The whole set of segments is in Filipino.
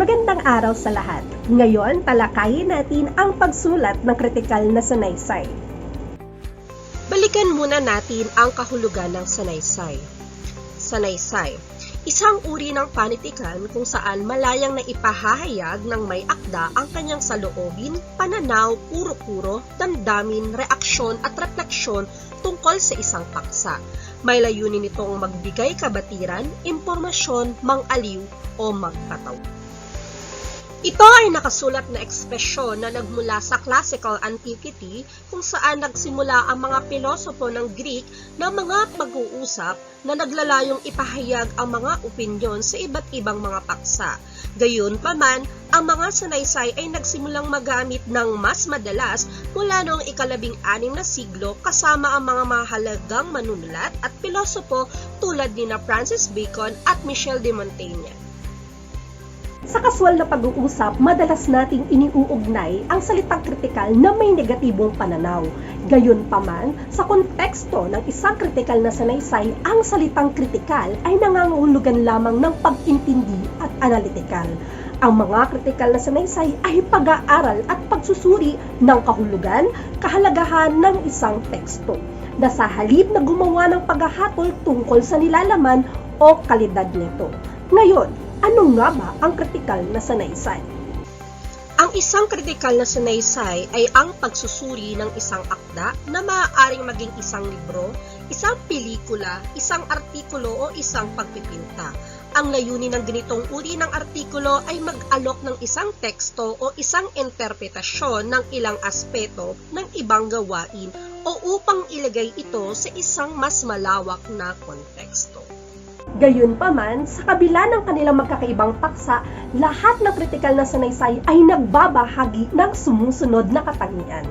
Magandang araw sa lahat. Ngayon, talakayin natin ang pagsulat ng kritikal na sanaysay. Balikan muna natin ang kahulugan ng sanaysay. Sanaysay, isang uri ng panitikan kung saan malayang na ipahahayag ng may akda ang kanyang saloobin, pananaw, puro-puro, damdamin, reaksyon at refleksyon tungkol sa isang paksa. May layunin itong magbigay kabatiran, impormasyon, mang-aliw o magpataw. Ito ay nakasulat na ekspresyon na nagmula sa classical antiquity kung saan nagsimula ang mga pilosopo ng Greek na mga pag-uusap na naglalayong ipahayag ang mga opinyon sa iba't ibang mga paksa. Gayunpaman, ang mga sanaysay ay nagsimulang magamit ng mas madalas mula noong ikalabing anim na siglo kasama ang mga mahalagang manunulat at pilosopo tulad ni na Francis Bacon at Michel de Montaigne. Sa kaswal na pag-uusap, madalas nating iniuugnay ang salitang kritikal na may negatibong pananaw. Gayunpaman, sa konteksto ng isang kritikal na sanaysay, ang salitang kritikal ay nangangahulugan lamang ng pag-intindi at analytical. Ang mga kritikal na sanaysay ay pag-aaral at pagsusuri ng kahulugan, kahalagahan ng isang teksto na sa halip na gumawa ng paghahatol tungkol sa nilalaman o kalidad nito. Ngayon, ano nga ba ang kritikal na sanaysay? Ang isang kritikal na sanaysay ay ang pagsusuri ng isang akda na maaaring maging isang libro, isang pelikula, isang artikulo o isang pagpipinta. Ang layunin ng ganitong uri ng artikulo ay mag-alok ng isang teksto o isang interpretasyon ng ilang aspeto ng ibang gawain o upang ilagay ito sa isang mas malawak na konteksto. Gayunpaman, sa kabila ng kanilang magkakaibang paksa, lahat ng kritikal na sanaysay ay nagbabahagi ng sumusunod na katangian.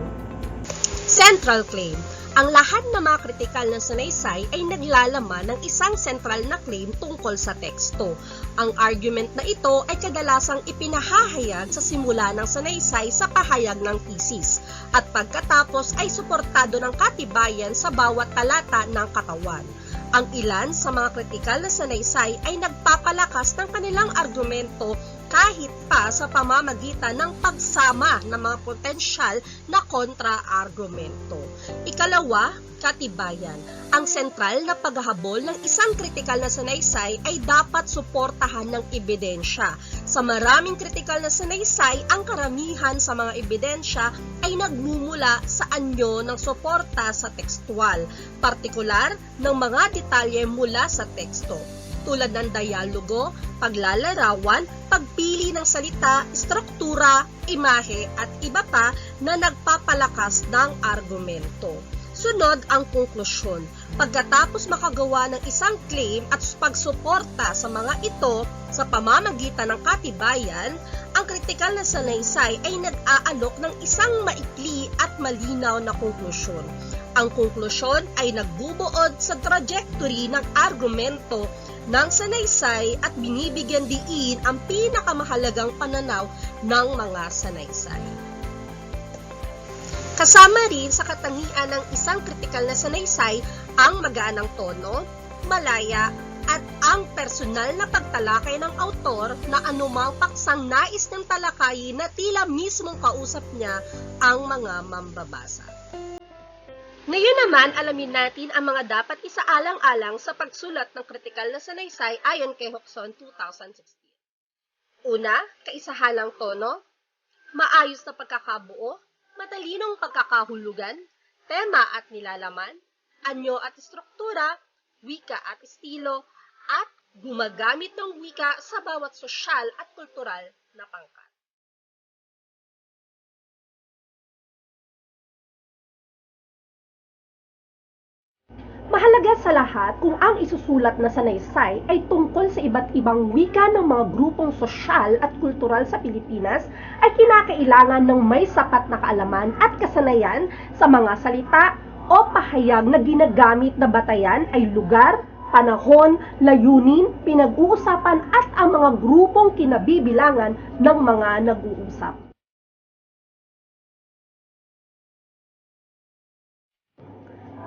Central claim. Ang lahat ng mga kritikal na sanaysay ay naglalaman ng isang central na claim tungkol sa teksto. Ang argument na ito ay kadalasang ipinahahayag sa simula ng sanaysay sa pahayag ng thesis at pagkatapos ay suportado ng katibayan sa bawat talata ng katawan. Ang ilan sa mga kritikal na sanaysay ay nagpapalakas ng kanilang argumento kahit pa sa pamamagitan ng pagsama ng mga potensyal na kontra-argumento. Ikalawa, katibayan. Ang sentral na paghahabol ng isang kritikal na sanaysay ay dapat suportahan ng ebidensya. Sa maraming kritikal na sanaysay, ang karamihan sa mga ebidensya ay nagmumula sa anyo ng suporta sa tekstual, partikular ng mga detalye mula sa teksto tulad ng dialogo, paglalarawan, pagpili ng salita, struktura, imahe at iba pa na nagpapalakas ng argumento. Sunod ang konklusyon. Pagkatapos makagawa ng isang claim at pagsuporta sa mga ito sa pamamagitan ng katibayan, ang kritikal na sanaysay ay nag-aalok ng isang maikli at malinaw na konklusyon. Ang konklusyon ay nagbubuod sa trajectory ng argumento ng sanaysay at binibigyan diin ang pinakamahalagang pananaw ng mga sanaysay. Kasama rin sa katangian ng isang kritikal na sanaysay ang magaanang tono, malaya, at ang personal na pagtalakay ng autor na anumang paksang nais ng talakayin na tila mismong kausap niya ang mga mambabasa. Ngayon naman, alamin natin ang mga dapat isaalang-alang sa pagsulat ng kritikal na sanaysay ayon kay Hoxon 2016. Una, kaisahalang tono, maayos na pagkakabuo, matalinong pagkakahulugan, tema at nilalaman, anyo at struktura, wika at estilo, at gumagamit ng wika sa bawat sosyal at kultural na pangkat. Mahalaga sa lahat kung ang isusulat na sanaysay ay tungkol sa iba't ibang wika ng mga grupong sosyal at kultural sa Pilipinas ay kinakailangan ng may sapat na kaalaman at kasanayan sa mga salita o pahayag na ginagamit na batayan ay lugar, panahon, layunin, pinag-uusapan at ang mga grupong kinabibilangan ng mga nag-uusap.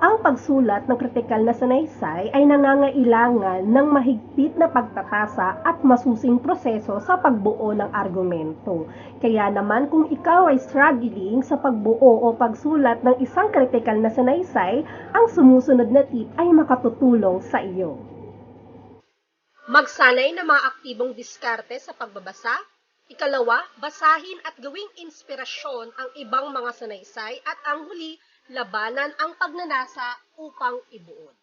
Ang pagsulat ng kritikal na sanaysay ay nangangailangan ng mahigpit na pagtatasa at masusing proseso sa pagbuo ng argumento. Kaya naman kung ikaw ay struggling sa pagbuo o pagsulat ng isang kritikal na sanaysay, ang sumusunod na tip ay makatutulong sa iyo. Magsanay na mga aktibong diskarte sa pagbabasa. Ikalawa, basahin at gawing inspirasyon ang ibang mga sanaysay. At ang huli, labanan ang pagnanasa upang ibuod.